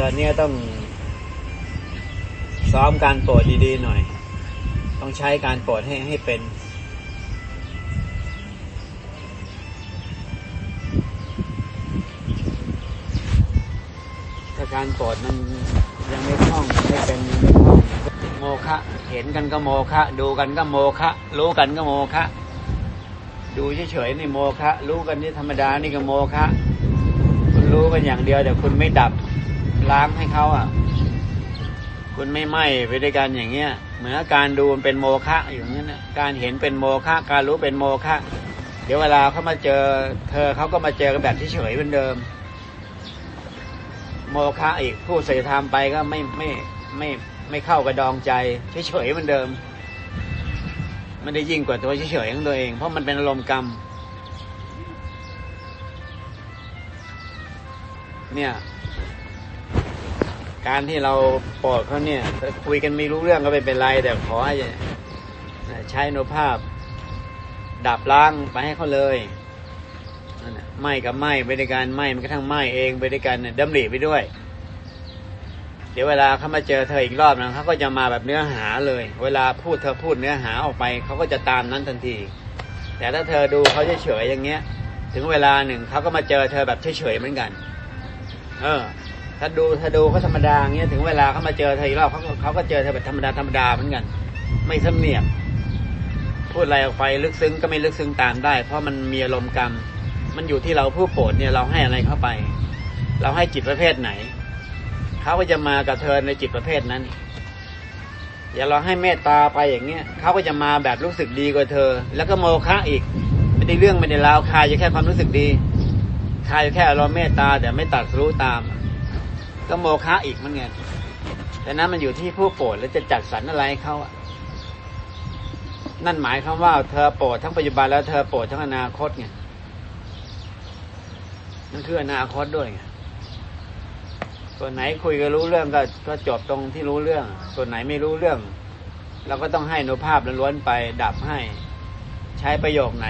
ตอนนี้ต้อง ซ้อมการโปรดดีๆหน่อย ต้องใช้การโปรดให้ให้เป็นถ้าการโปรดมันยังไม่คล่องไม่เป็นยังไม่คล่องโมฆะเห็นกันก็โมฆะดูกันก็โมฆะรู้กันก็โมฆะดูเฉยๆนี่โมฆะรู้กันนี่ธรรมดานี่ก็โมฆะคุณรู้กันอย่างเดียวแต่คุณไม่ดับ ล้างให้เขาอะ คุณไม่ไหม้ไปด้วยกันอย่างเงี้ย เหมือนการดูมันเป็นโมฆะอยู่อย่างนี้นะการเห็นเป็นโมฆะการรู้เป็นโมฆะเดี๋ยวเวลาเขามาเจอ เธอเขาก็มาเจอกันแบบเฉยเหมือนเดิม โมฆะอีกผู้เสยธรรมไปก็ไม่ไม่ไม่ไม่เข้ากระดองใจเฉยๆเหมือนเดิมไม่ได้ยิ่งกว่าตัวเฉยๆของตัวเอง เพราะมันเป็นอารมณ์กรรม เนี่ย การที่เราปรดเขาเนี่ยคุยกันไม่รู้เรื่องก็ไม่เป็นไร แต่ขอให้ใช้อนุภาพ ดับล้างไปให้เขาเลยไหม้กับไหม้ไปด้วยกันไหม้มันกระทั่งไหม้เองไปด้วยกันเนี่ยดำริไปด้วย เดี๋ยวเวลาเขามาเจอเธออีกรอบนะเขาก็จะมาแบบเนื้อหาเลย เวลาพูดเธอพูดเนื้อหาออกไปเขาก็จะตามนั้นทันที แต่ถ้าเธอดูเขาเฉยๆอย่างเงี้ย ถึงเวลาหนึ่งเขาก็มาเจอเธอแบบเฉยๆเหมือนกัน เออ ถ้าดูถ้าดูเขาธรรมดาอย่างเงี้ยถึงเวลาเขามาเจอเธออีกรอบเขาเขาก็เจอเธอแบบธรรมดาธรรมดาเหมือนกัน ไม่สำเนียกพูดอะไรออกไปลึกซึ้งก็ไม่ลึกซึ้งตามได้ เพราะมันมีอารมณ์กรรม มันอยู่ที่เราผู้โปรดเนี่ยเราให้อะไรเข้าไป เราให้จิตประเภทไหนเขาก็จะมากับเธอในจิตประเภทนั้น อย่าเราให้เมตตาไปอย่างเงี้ยเขาก็จะมาแบบรู้สึกดีกว่าเธอ แล้วก็โมฆะอีกไม่ได้เรื่องไม่ได้ราวคายอยู่แค่ความรู้สึกดีคายอยู่แค่เราเมตตาแต่ไม่ตัดรู้ตาม ก็โมฆะอีกมันไงแต่นั้นมันอยู่ที่ผู้โปรดแล้วจะจัดสรรอะไรให้เขานั่นหมายความว่าเธอโปรดทั้งปัจจุบันแล้วเธอโปรดทั้งอนาคตไงนั่นคืออนาคตด้วยไงส่วนไหนคุยกันรู้เรื่องก็ก็จบตรงที่รู้เรื่อง ส่วนไหนไม่รู้เรื่องเราก็ต้องให้อนุภาพล้วนไปดับให้ ใช้ประโยคไหน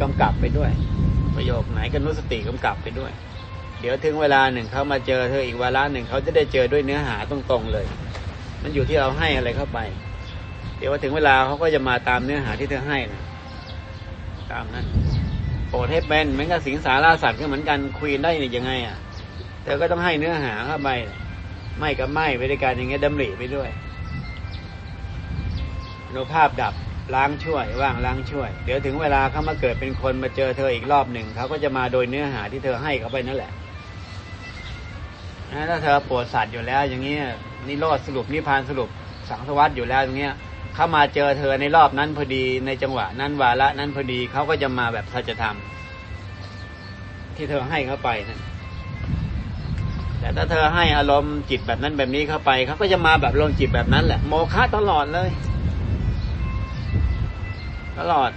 กำกับไปด้วย ประโยคไหนก็นุสติกำกับไปด้วย เดี๋ยวถึงเวลาหนึ่งเขามาเจอเธออีกเวลาหนึ่งเขาจะได้เจอด้วยเนื้อหาตรงๆเลย มันอยู่ที่เราให้อะไรเข้าไป เดี๋ยวว่าถึงเวลาเขาก็จะมาตามเนื้อหาที่เธอให้นะตามนั้นโปรดให้เป็นเหมือนกับสิงสาราสัตว์ก็เหมือนกันคุยได้ยังไงอะเธอก็ต้องให้เนื้อหาเข้าไปไม่กับไม่ไปด้วยกันอย่างเงี้ยดำริไปด้วยอนุภาพดับล้างช่วย ว่างล้างช่วย เดี๋ยวถึงเวลาเขามาเกิดเป็นคนมาเจอเธออีกรอบหนึ่งเขาก็จะมาโดยเนื้อหาที่เธอให้เขาไปนั่นแหละ นะถ้าเธอปวดสัตว์อยู่แล้ว อย่างเงี้ยนิโรธสรุปนิพพานสรุปสังสวัสดอยู่แล้วอย่างเงี้ยเขามาเจอเธอในรอบนั้นพอดีในจังหวะ นั้นวาระนั้นพอดีเขาก็จะมาแบบสัจธรรม ที่เธอให้เขาไปนะแต่ถ้าเธอให้อารมณ์จิตแบบนั้นแบบนี้เข้าไปเขาก็จะมาแบบอารมณ์จิตแบบนั้นแหละ โมฆะตลอดเลย ตลอด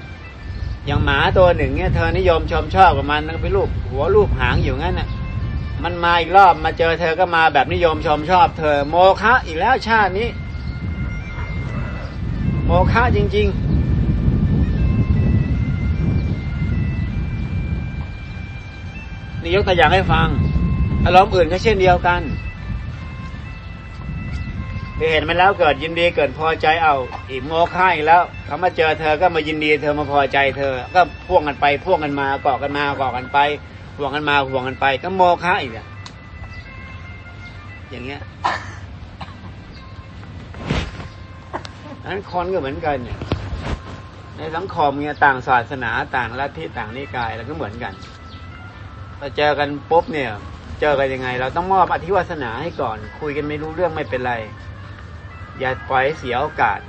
อย่างหมาตัวหนึ่งเนี่ยเธอนิยมชมชอบกับมันแล้วก็ไปรูปหัวรูปหางอยู่งั้นน่ะ มันมาอีกรอบมาเจอเธอก็มาแบบนิยมชมชอบเธอ โมฆะอีกแล้วชาตินี้ โมฆะจริง ๆนี่ยกตัวอย่างให้ฟัง อารมณ์อื่นก็เช่นเดียวกันไปเห็นมันแล้วเกิดยินดีเกิดพอใจเอา อีกโมฆะอีกแล้วเขามาเจอเธอก็มายินดีเธอมาพอใจเธอ ก็พ่วงกันไปพ่วงกันมาเกาะกันมาเกาะกันไป ห่วงกันมาห่วงกันไป ก็โมฆะอีกอะอย่างเงี้ยนั้นคนก็เหมือนกันเนี่ยในสังคมเนี่ยต่างศาสนาต่างลัทธิต่างนิกายแล้วก็เหมือนกันพอเจอกันปุ๊บเนี่ย เจอกันยังไง เราต้องมอบอธิวาสนาให้ก่อน คุยกันไม่รู้เรื่องไม่เป็นไร อย่าปล่อยเสียโอกาส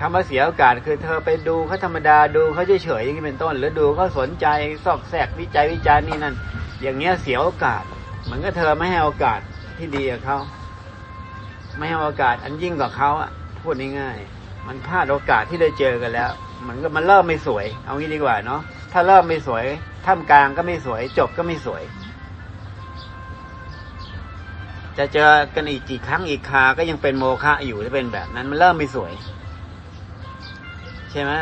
คำว่าเสียโอกาสคือเธอไปดูเขาธรรมดาดูเขาเฉยๆอย่างนี้เป็นต้น หรือดูเขาสนใจซอกแซกวิจัยวิจารณ์นี่นั่นอย่างเงี้ยเสียโอกาสเหมือนกับเธอไม่ให้โอกาสที่ดีกับเขาไม่ให้โอกาสอันยิ่งกว่าเขาอะพูดง่ายๆมันพลาดโอกาสที่ได้เจอกันแล้ว มันก็มันเริ่มไม่สวย เอางี้ดีกว่าเนาะถ้าเริ่มไม่สวยท่ามกลางก็ไม่สวย จบก็ไม่สวย จะเจอกันอีกกี่ครั้งอีกคาก็ยังเป็นโมฆะอยู่ถ้าเป็นแบบนั้นมันเริ่มไม่สวย ช่ไหม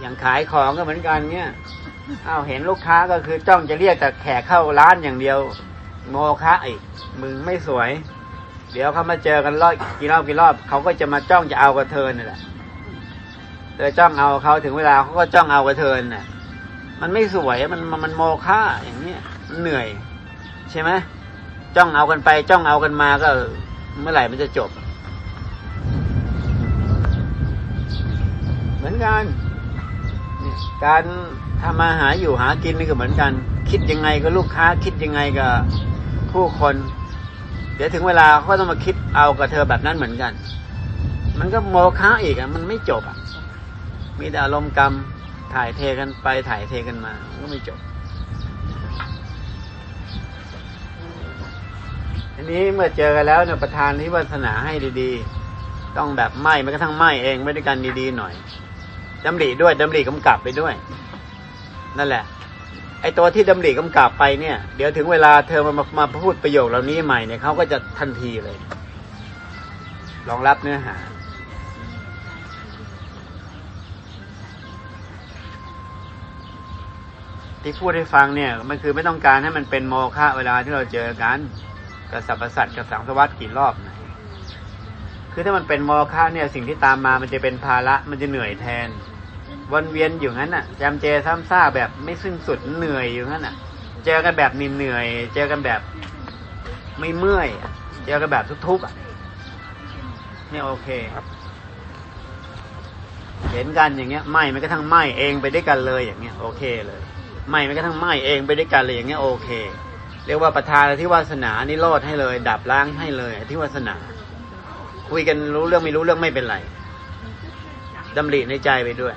อย่างขายของก็เหมือนกันเนี่ยอ้าวเห็นลูกค้าก็คือจ้องจะเรียกแต่แขกเข้าร้านอย่างเดียว โมฆะอีกมึงไม่สวย เดี๋ยวเขามาเจอกันรอบกี่รอบกี่รอบเขาก็จะมาจ้องจะเอากับเธอนี่แหละเธอจ้องเอาเขาถึงเวลาเขาก็จ้องเอากับเธอน่ะ มันไม่สวยมันมันมันโมฆะอย่างเนี้ยมันเหนื่อย ใช่ไหมจ้องเอากันไป จ้องเอากันมาก็ เมื่อไหร่มันจะจบ เหมือนกันการทำมาหาอยู่หากินนี่ก็เหมือนกัน คิดยังไงกับลูกค้า คิดยังไงกับผู้คน เดี๋ยวถึงเวลาเขาต้องมาคิดเอากับเธอแบบนั้นเหมือนกัน มันก็โมฆะอีกอะมันไม่จบอะมีแต่อารมณ์กรรมถ่ายเทกันไปถ่ายเทกันมามนก็ไม่จบทีนี้เมื่อเจอกันแล้วเนี่ยประธานที่วาสนาให้ดีๆ ต้องแบบไหม้แม้กระทั่งไหม้เองไม่ด้วยกันดีๆหน่อย ดำริด้วยดำริกำกับไปด้วย นั่นแหละ ไอ้ตัวที่ดำริกำกับไปเนี่ย เดี๋ยวถึงเวลาเธอมามามาพูดประโยคเหล่านี้ใหม่เนี่ยเขาก็จะทันทีเลยรองรับเนื้อหา ที่พูดให้ฟังเนี่ย มันคือไม่ต้องการให้มันเป็นโมฆะเวลาที่เราเจอกันกับสรรพสัตว์กับสังสวัสดกี่รอบนะ คือถ้ามันเป็นโมฆะเนี่ยสิ่งที่ตามมามันจะเป็นภาระมันจะเหนื่อยแทน วนเวียนอยู่งั้นน่ะจำเจซ้ำซากแบบไม่สิ้นสุดเหนื่อยอยู่งั้นน่ะ เจอกันแบบเหนื่อยๆเจอกันแบบไม่เมื่อย เจอกันแบบทุกข์ๆอะนี่โอเคครับเห็นกันอย่างเงี้ยไหม่ไม่กระทั่งไหม่เองไปด้วยกันเลยอย่างเงี้ยโอเคเลยไหม่ไม่กระทั่งไหม่เองไปด้วยกันเลยอย่างเงี้ยโอเค เรียกว่าประธานที่วาสนานี่โลดให้เลย ดับล้างให้เลยที่วาสนา คุยกันรู้เรื่องไม่รู้เรื่องไม่เป็นไรดำริในใจไปด้วย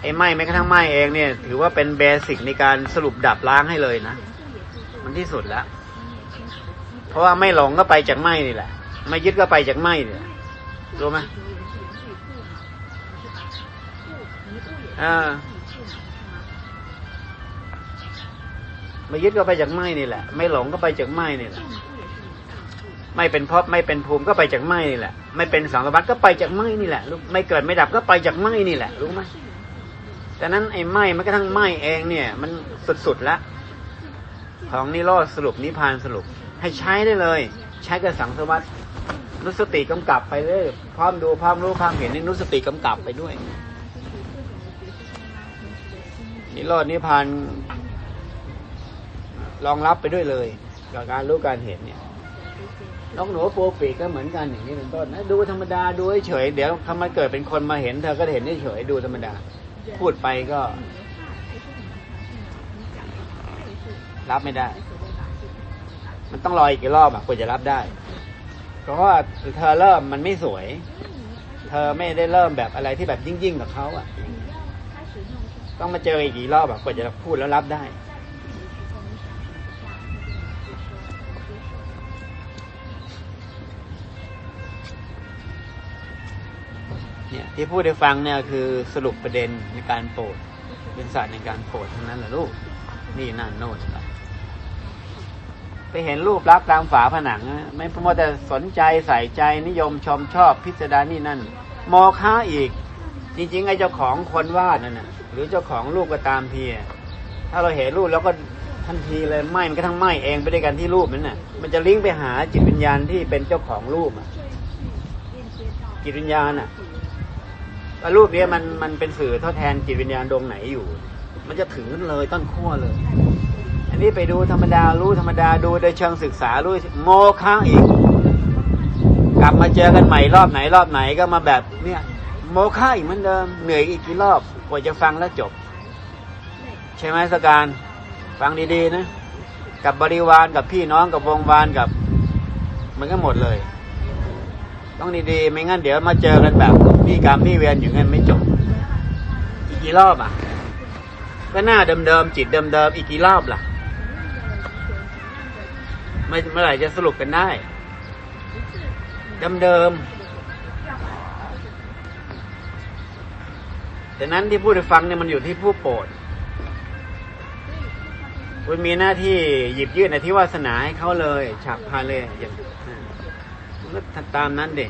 ไอ้ไหม้แม้กระทั่งไหม้เองเนี่ย ถือว่าเป็นเบสิกในการสรุปดับล้างให้เลยนะมันที่สุดแล้วเพราะว่าไม่หลงก็ไปจากไหม้นี่แหละ ไม่ยึดก็ไปจากไหม้นี่แหละรู้ไหมอ่าไม่ยึดก็ไปจากไหม้นี่แหละ ไม่หลงก็ไปจากไหม้นี่แหละ ไม่เป็นพบไม่เป็นภูมิก็ไปจากไม้นี่แหละ ไม่เป็นสังสารวัตก็ไปจากไม้นี่แหละไม่เกิดไม่ดับก็ไปจากไม้นี่แหละ รู้ไหมแต่นั้นไอ้ไม้มันก็ทั้งไม้เองเนี่ย มันสุดๆแล้วของนิโรธสรุปนิพานสรุป ให้ใช้ได้เลย ใช้กับสังสารวัตนุสติกำกับไปเลยพร้อมดูพร้อมรู้พร้อมเห็นนี่นุสติกำกับไปด้วย นิโรธนิพพานรองรับไปด้วยเลยกับการรู้การเห็นเนี่ย น้องหนูโปรปีกก็เหมือนกันอย่างนี้เป็นต้นนะดูธรรมดาดูเฉยเดี๋ยวทำไมเกิดเป็นคนมาเห็นเธอก็เห็นเฉยดูธรรมดา พูดไปก็ รับไม่ได้ มันต้องรออีกกี่รอบอะกว่าจะรับได้ เพราะว่าเธอเริ่มมันไม่สวย เธอไม่ได้เริ่มแบบอะไรที่แบบยิ่งๆกับเขาอะ ต้องมาเจออีกกี่รอบอะกว่าจะพูดแล้วรับได้ ที่พูดให้ฟังเนี่ยคือสรุปประเด็นในการโปรดเป็นศาสตร์ในการโปรดทั้งนั้นแหละลูก นี่นั่นโน่นไปไปเห็นรูปลักษณ์ตามฝาผนังนะไม่พอแต่สนใจใส่ใจนิยมชมชอบพิสดารนี่นั่นโมค้าอีก จริงๆไอ้เจ้าของคนวาดนั่นน่ะหรือเจ้าของรูปก็ตามทีอะถ้าเราเห็นรูปแล้วก็ทันทีเลยไหมมันก็ทั้งไหมเองไปด้วยกันที่รูปนั้นน่ะ มันจะลิงก์ไปหาจิตวิญญาณที่เป็นเจ้าของรูปอะจิตวิญญาณอะ รูปเนี้ยมันมันเป็นสื่อทดแทนจิตวิญญาณดวงไหนอยู่ มันจะถึงเลยต้นขั้วเลย อันนี้ไปดูธรรมดารู้ธรรมดาดูโดยเชิงศึกษารู้โมค้างอีก กลับมาเจอกันใหม่รอบไหนรอบไหนก็มาแบบเนี่ยโมค้าอีกเหมือนเดิมเหนื่อยอีกกี่รอบกว่าจะฟังแล้วจบ ใช่ไหมสการฟังดีๆนะกับบริวารกับพี่น้องกับวงวานกับ มันก็หมดเลย ต้องดีๆ ไม่งั้นเดี๋ยวมาเจอกันแบบนี่กรรมนี่เวรอยู่งั้นไม่จบ อีกกี่รอบอะ ก็หน้าเดิมๆจิตเดิมๆอีกกี่รอบล่ะไม่เมื่อไหร่จะสรุปกันได้เดิมๆแต่นั้นที่พูดให้ฟังเนี่ยมันอยู่ที่ผู้โปรดคุณมีหน้าที่หยิบยื่นอธิวาสนาให้เขาเลย ฉับพลันเลยอย่าง ตามนั้นด็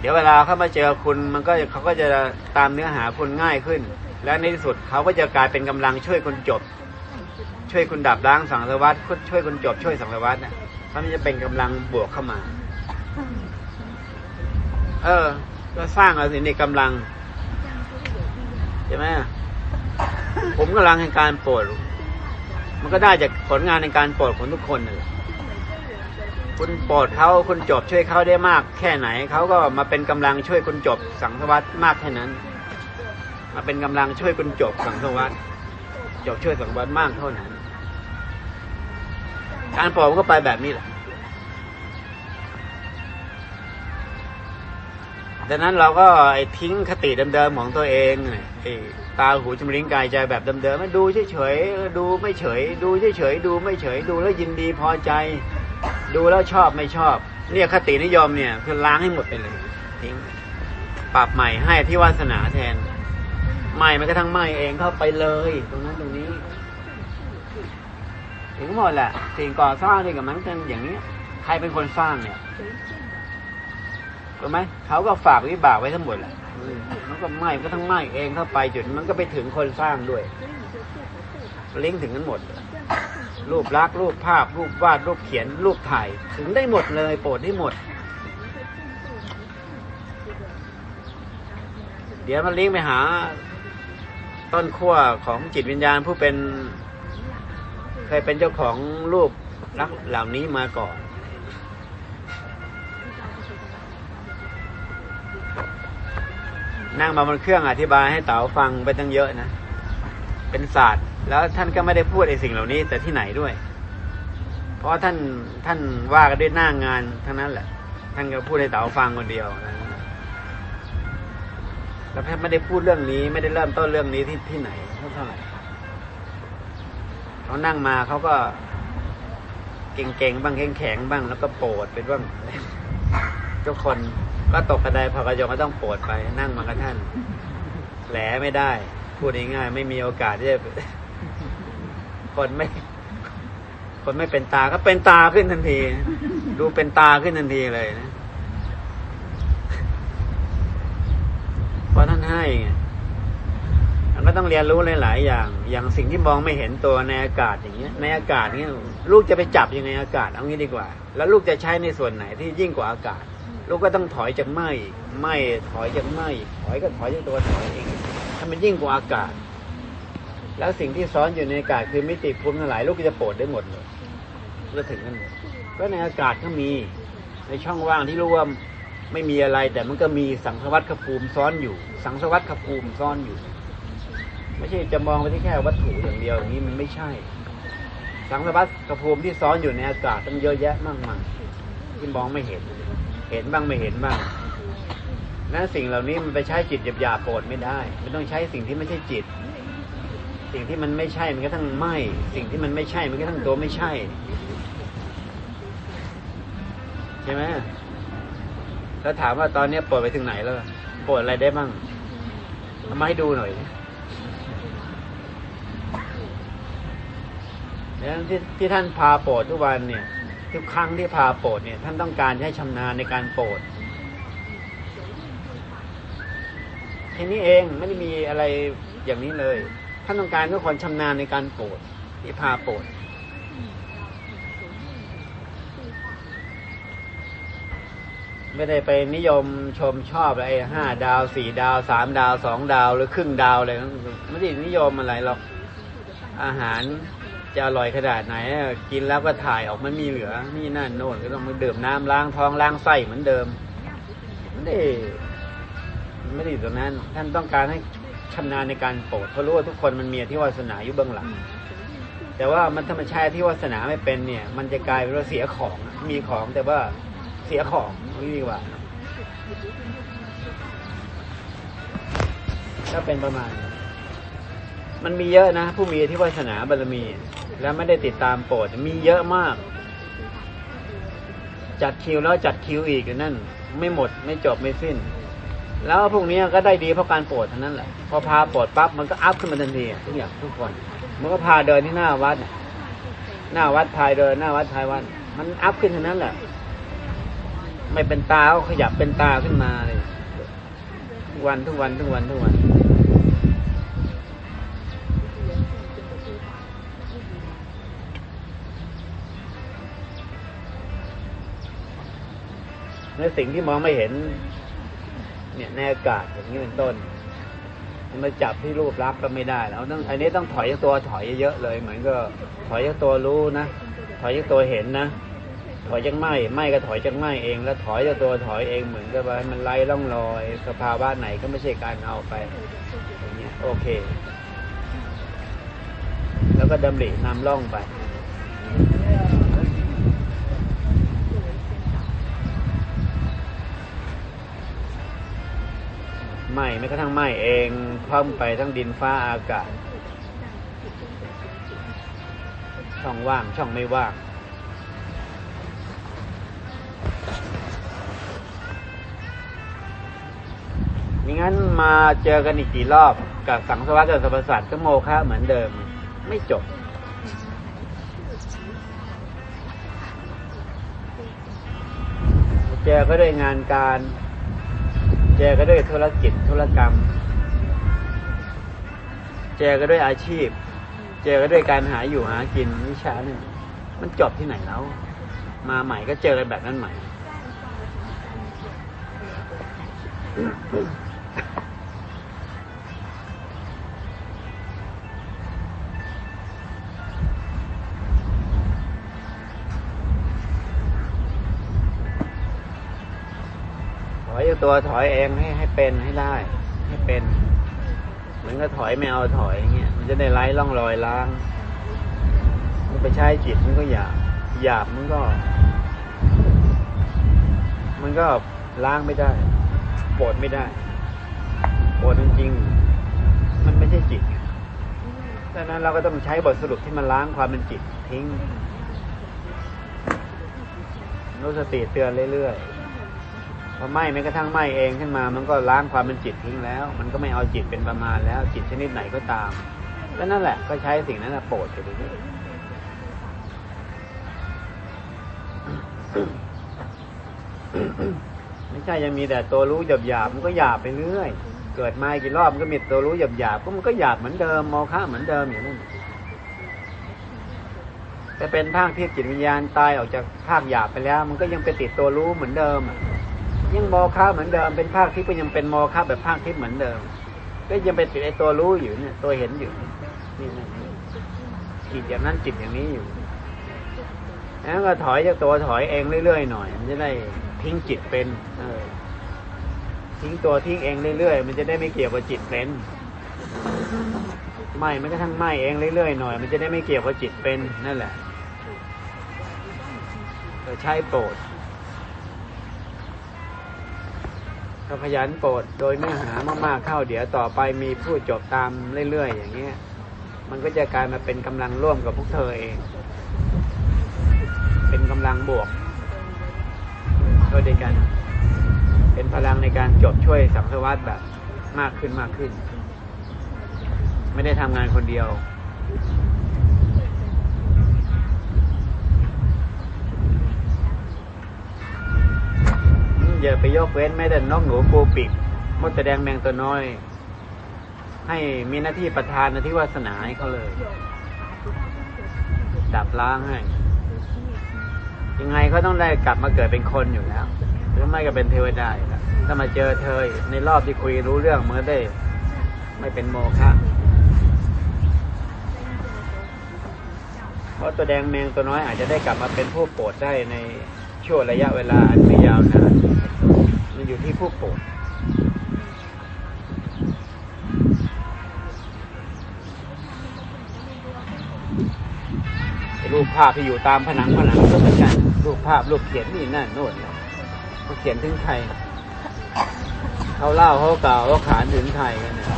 เดี๋ยวเวลาเข้ามาเจอคุณมันก็เขาก็จะตามเนื้อหาคุณง่ายขึ้น และในที่สุดเขาก็จะกลายเป็นกำลังช่วยคนจบ ช่วยคุณดับล้างสังสารวัฏช่วยคุณจบช่วยสังสารวัฏเนี่ยมันจะเป็นกำลังบวกเข้ามา เออ ก็สร้างเอาสิในกำลังใช่ไหมผมกำลังในการโปรดมันก็ได้จากผลงานในการโปรดของทุกคนนั่นแหละ คุณโปรดเขาคุณจบช่วยเขาได้มากแค่ไหนเขาก็มาเป็นกำลังช่วยคุณจบสังสารวัฏมากแค่นั้น มาเป็นกำลังช่วยคุณจบสังสารวัฏจบช่วยสังสารวัฏมากเท่านั้น การปรดมันก็ไปแบบนี้แหละดังนั้นเราก็ไอ้ทิ้งคติเดิมๆของตัวเองไอ้ตาหูจมูกลิ้นกายใจแบบเดิมๆมันดูเฉยๆดูไม่เฉย ดูเฉยๆดูไม่เฉย ดูแล้วยินดีพอใจ ดูแล้วชอบไม่ชอบ เนี่ยคตินิยมเนี่ย คือล้างให้หมดไปเลยทิ้งปรับใหม่ให้ที่วาสนาแทนใหม่มันก็ทั้งใหม่เองเข้าไปเลย ตรงนั้นตรงนี้ถึงหมดแหละสิ่งก่อสร้างนี่กับมันเป็นอย่างนี้ใครเป็นคนสร้างเนี่ยถูกไหมเขาก็ฝากวิบากไว้ทั้งหมดแหละมมันก็ไหม้ก็ทั้งไหม้เองเข้าไปจุดมันก็ไปถึงคนสร้างด้วยลิงก์ถึงกันหมด รูปลักษณ์รูปภาพ รูปวาด รูปเขียน รูปถ่าย ถึงได้หมดเลย โปรดได้หมด เดี๋ยวมันลิงก์ไปหา ต้นขั้วของจิตวิญญาณผู้เป็น เคยเป็นเจ้าของรูปลักษ์เหล่านี้มาก่อนนั่งมาบนเครื่องอธิบายให้เต๋าฟังไปตั้งเยอะนะ เป็นศาสตร์ แล้วท่านก็ไม่ได้พูดไอ้สิ่งเหล่านี้ แต่ที่ไหนด้วย เพราะท่านท่านว่ากันด้วยหน้างานทั้งนั้นแหละ ท่านก็พูดให้เต๋าฟังคนเดียวนะแล้วท่านไม่ได้พูดเรื่องนี้ ไม่ได้เริ่มต้นเรื่องนี้ที่ที่ไหนเท่าไหร่เขานั่งมาเขาก็เก่งๆบ้างแข็งๆบ้างแล้วก็โปรดเป็นบ้างทุกคนก็ตกกระไดพอกระยงก็ต้องโปรดไปนั่งมากับท่านแหลไม่ได้ พูดง่ายๆไม่มีโอกาสที่จะ คนไม่ คนไม่เป็นตาก็เป็นตาขึ้นทันที ดูเป็นตาขึ้นทันทีเลยนะเพราะท่านให้ไงมันก็ต้องเรียนรู้หลาย ๆ อย่าง อย่างสิ่งที่มองไม่เห็นตัวในอากาศอย่างเงี้ย ในอากาศเนี้ย ลูกจะไปจับยังไงอากาศเอางี้ดีกว่า แล้วลูกจะใช้ในส่วนไหนที่ยิ่งกว่าอากาศ ลูกก็ต้องถอยจากไหมไหมถอยจากไหมถอยก็ถอยจากตัวถอยเองถ้ามันยิ่งกว่าอากาศ แล้วสิ่งที่ซ้อนอยู่ในอากาศคือมิติภูมิทั้งหลายลูกก็จะโปรดได้หมดเลยก็ถึงกันหมดก็ในอากาศก็มีในช่องว่างที่รู้ว่าไม่มีอะไร แต่มันก็มีสังสวัตขภูมิซ้อนอยู่ สังสวัตขภูมิซ้อนอยู่ ไม่ใช่จะมองไปที่แค่วัตถุอย่างเดียวอย่างนี้มันไม่ใช่ สังสวัตขภูมิที่ซ้อนอยู่ในอากาศต้องเยอะแยะมากมายที่มองไม่เห็น เห็นบ้างไม่เห็นบ้างนั้นสิ่งเหล่านี้มันไปใช้จิตหยาบๆโปรดไม่ได้ มันต้องใช้สิ่งที่ไม่ใช่จิต สิ่งที่มันไม่ใช่มันก็ทั้งไม่ สิ่งที่มันไม่ใช่มันก็ทั้งตัวไม่ใช่ ใช่ไหมแล้วถามว่าตอนนี้ปรดไปถึงไหนแล้วปรดอะไรได้บ้างเอามาให้ดูหน่อยแล้วที่ที่ท่านพาโปรดทุกวันเนี่ย ทุกครั้งที่พาโปรดเนี่ย ท่านต้องการให้ชำนาญในการโปรดแค่นี้เองไม่ได้มีอะไรอย่างนี้เลย ท่านต้องการทุกคนชำนาญในการโปรดที่พาโปรดไม่ได้ไปนิยมชมชอบอะไรห้าดาวสี่ดาวสามดาวสองดาวหรือครึ่งดาวอะไรไม่ได้นิยมอะไรหรอกอาหารจะอร่อยขนาดไหน กินแล้วก็ถ่ายออกมันมีเหลือ นี่นั่นโน่นก็ต้องมาดื่มน้ำล้างท้องล้างไส้เหมือนเดิมไม่ได้ไม่ได้ตรงนั้น ท่านต้องการให้ ชำนาญในการโปรดเพราะรู้ว่าทุกคนมันมีที่วาสนาอยู่เบื้องหลัง แต่ว่ามันถ้ามันใช้ที่วาสนาไม่เป็นเนี่ย มันจะกลายเป็นว่าเสียของอะมีของแต่ว่าเสียของนี่ดีกว่า ก็เป็นประมาณนี้มันมีเยอะนะ ผู้มีที่วาสนาบารมี แล้วไม่ได้ติดตามโปรดมีเยอะมาก จัดคิวแล้วจัดคิวอีกนั่น ไม่หมดไม่จบไม่สิ้น แล้วพวกนี้ก็ได้ดีเพราะการโปรดเท่านั้นแหละ พอพาโปรดปั๊บมันก็อัพขึ้นมาทันทีทุกอย่างทุกคน มันก็พาเดินที่หน้าวัดหน้าวัดพายเดินหน้าวัดพายวัดมันอัพขึ้นเท่านั้นแหละ ไม่เป็นตาก็ขยับเป็นตาขึ้นมาเลยทุกวันทุกวันทุกวันทุกวันในสิ่งที่มองไม่เห็น เนี่ยในอากาศอย่างนี้เป็นต้นมันจับที่รูปลักษณ์ก็ไม่ได้แล้วต้องอันนี้ต้องถอยจากตัวถอยเยอะๆเลย เหมือนก็ถอยจากตัวรู้นะถอยจากตัวเห็นนะถอยจากไหมไหมก็ถอยจากไหมเอง แล้วถอยจากตัวถอยเองเหมือนกับว่ามันไล่ล่องลอย สภาวะไหนก็ไม่ใช่การเอาไปอย่างเงี้ยโอเค แล้วก็ดำรินำล่องไป ไม้ไม่กระทั่งไหม้เองพร้อมไปทั้งดินฟ้าอากาศ ช่องว่างช่องไม่ว่างมิงั้นมาเจอกันอีกกี่รอบกับสังสวัสดิ์กับสรรพสัตว์ก็โมฆะเหมือนเดิม ไม่จบ เจอก็ด้วยงานการ เจก็ด้วยธุรกิจธุรกรรมเจก็ด้วยอาชีพ เจอก็ด้วยการหาอยู่หากินวิชาเนี่ยมันจบที่ไหนแล้ว มาใหม่ก็เจอกันแบบนั้นใหม่ อตัวถอยเองให้ให้เป็นให้ได้ ให้เป็น เหมือนก็ถอยไม่เอาถอยอย่างเงี้ยมันจะได้ไล่ล่องรอยล้างมันไปใช้จิตมันก็หยาบหยาบมันก็ มันก็ล้างไม่ได้ปรดไม่ได้ปรดจริงๆมันไม่ใช่จิตดังนั้นเราก็ต้องใช้บทสรุปที่มันล้างความเป็นจิตทิ้งรู้สติเตือนเรื่อยๆ พอไหม้แม้กระทั่งไหม้เองขึ้นมา มันก็ล้างความเป็นจิตทิ้งแล้ว มันก็ไม่เอาจิตเป็นประมาณแล้ว จิตชนิดไหนก็ตามก็นั่นแหละก็ใช้สิ่งนั้นนะโปรดไปเรื่อยไม่ใช่ยังมีแต่ตัวรู้หยาบหยาบมันก็หยาบไปเรื่อย เกิดมากี่รอบมันก็มีตัวรู้หยาบหยาบก็มันก็หยาบเหมือนเดิมโมฆะเหมือนเดิมอย่างนั้นแต่เป็นภาคที่จิตวิญญาณตายออกจากภาคหยาบไปแล้ว มันก็ยังไปติดตัวรู้เหมือนเดิมอะ ยังโมฆะเหมือนเดิมเป็นภาคที่ก็ยังเป็นโมฆะแบบภาคที่เหมือนเดิม ก็ยังเป็นติดไอตัวรู้อยู่เนี่ย ตัวเห็นอยู่นี่นี่จิตอย่างนั้นจิตอย่างนี้อยู่แล้วก็ถอยจากตัวถอยเองเรื่อยๆหน่อยมันจะได้ทิ้งจิตเป็น เออ ทิ้งตัวทิ้งเองเรื่อยๆมันจะได้ไม่เกี่ยวกับจิตเป็นไม่มันก็ทั้งไม่เองเรื่อยๆหน่อย มันจะได้ไม่เกี่ยวกับจิตเป็นนั่นแหละใช้โปรด ถ้าขยันโปรดโดยไม่หามากๆเข้าเดี๋ยวต่อไปมีผู้จบตามเรื่อยๆอย่างเงี้ย มันก็จะกลายมาเป็นกำลังร่วมกับพวกเธอเอง เป็นกำลังบวกก็ด้วยกัน เป็นพลังในการจบช่วยสังสวัสดแบบมากขึ้นมากขึ้น ไม่ได้ทำงานคนเดียว อย่าไปยกเว้นแม้แต่นกหนูปูปิกมดแสดงแมงตัวน้อย ให้มีหน้าที่ประธานหน้าที่วาสนาให้เขาเลยดับล้างให้ยังไงเขาต้องได้กลับมาเกิดเป็นคนอยู่แล้ว หรือไม่ก็เป็นเทวดาอยู่แล้วถ้ามาเจอเธอในรอบที่คุยรู้เรื่องเมันก็ได้ ไม่เป็นโมฆะเพราะตัวแดงแมงตัวน้อยอาจจะได้กลับมาเป็นผู้โปรดได้ใน ช่วงระยะเวลาอันไม่ยาวนานมันอยู่ที่ผู้โปรดรูปภาพที่อยู่ตามผนังผนังก็เหมือนกัน รูปภาพรูปเขียนนี่นั่นโน่นเขาเขียนถึงใครเขาเล่าเขากล่าวเขาขานถึงใครกันเนี่ย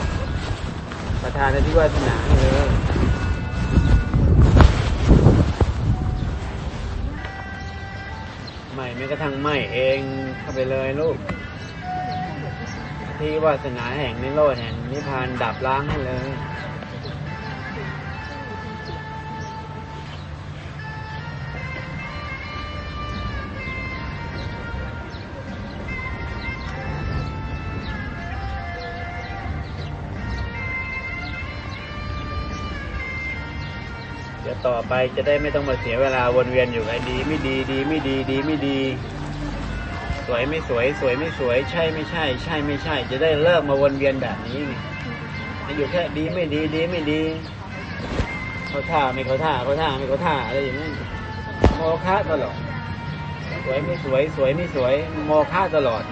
ประธานในที่ว่าสนาเลย ไม่แม้กระทั่งไม่เองเข้าไปเลยลูก ที่วาสนาแห่งนิโรธแห่งนิพพานดับล้างให้เลย ต่อไปจะได้ไม่ต้องมาเสียเวลาวนเวียนอยู่ไอ้ดีไม่ดีดีไม่ดีดีไม่ดี สวยไม่สวยสวยไม่สวย ใช่ไม่ใช่ ใช่ไม่ใช่ จะได้เลิกมาวนเวียนแบบนี้ไงอยู่แค่ดีไม่ดีดีไม่ดีเขาท่าไม่เขาท่าเขาท่าไม่เขาท่าอะไรอย่างนั้โมฆะตลอดสวยไม่สวยสวยไม่สวย โมฆะตลอด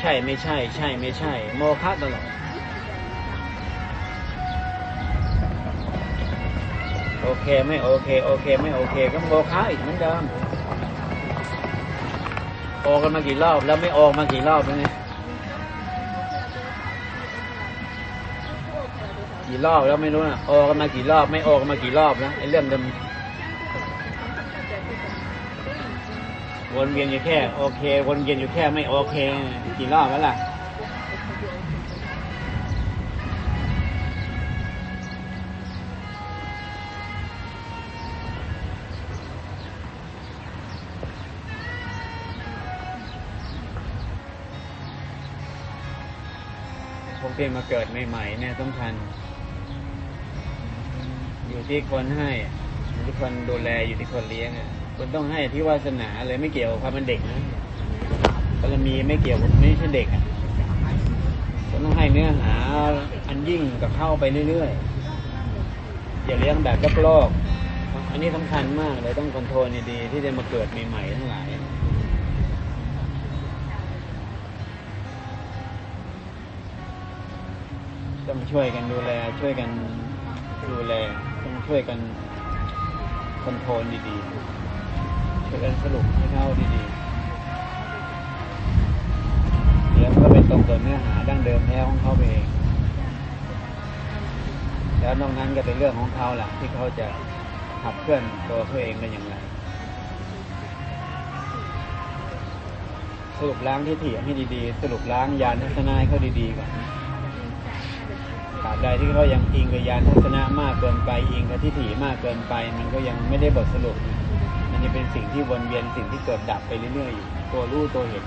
ใช่ไม่ใช่ ใช่ไม่ใช่ โมฆะตลอด โอเคไม่โอเค โอเคไม่โอเค ก็โมฆะอีกเหมือนเดิมโอกกันมากี่รอบ แล้วไม่โอกมากี่รอบแล้วเนี่ยกี่รอบแล้วไม่รู้นะโอกกันมากี่รอบ ไม่โอกันมากี่รอบแล้วไอ้เรื่องเดิมวนเวียนอยู่แค่ โอเค วนเวียนอยู่แค่ไม่โอเค กี่รอบแล้วล่ะ ที่มาเกิดใหม่ๆเนี่ยสำคัญ อยู่ที่คนให้อยู่ที่คนดูแลอยู่ที่คนเลี้ยงอะคุณต้องให้ที่วาสนาเลยไม่เกี่ยวกับความเป็นเด็กนะบารมีไม่เกี่ยวกับไม่ใช่เด็กอะคุณต้องให้เนื้อหาอันยิ่งกับเข้าไปเรื่อยๆอย่าเลี้ยงแบบโลกๆอันนี้สำคัญมากเลยต้องคอนโทรลดีๆที่จะมาเกิดใหม่ๆทั้งหลาย ต้องช่วยกันดูแล ช่วยกันดูแลต้องช่วยกันคอนโทรลดีๆช่วยกันสรุปให้เข้าดีๆเดี๋ยวมันก็ไปตรงกับเนื้อหาดั้งเดิมแท้ของเขาเอง แล้วนอกนั้นก็เป็นเรื่องของเขาแหละที่เขาจะขับเคลื่อนตัวเขาเองได้อย่างไรสรุปล้างที่ถี่ให้ดีๆ สรุปล้างยานทัศนะให้เขาดีๆก่อน บใดที่เขายังอิงกับยานทัศนะมากเกินไป อิงกับทิฏฐิมากเกินไป มันก็ยังไม่ได้บทสรุป มันจะเป็นสิ่งที่วนเวียนสิ่งที่เกิดดับไปเรื่อยๆอยู่ตัวรู้ตัวเห็น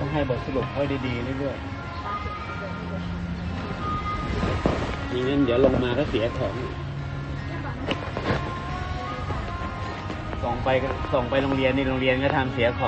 ต้องให้บทสรุปเขาดีๆเรื่อยๆนี่งั้นเดี๋ยวลงมาก็เสียของส่งไปส่งไปโรงเรียนนี่โรงเรียนก็ทำเสียของ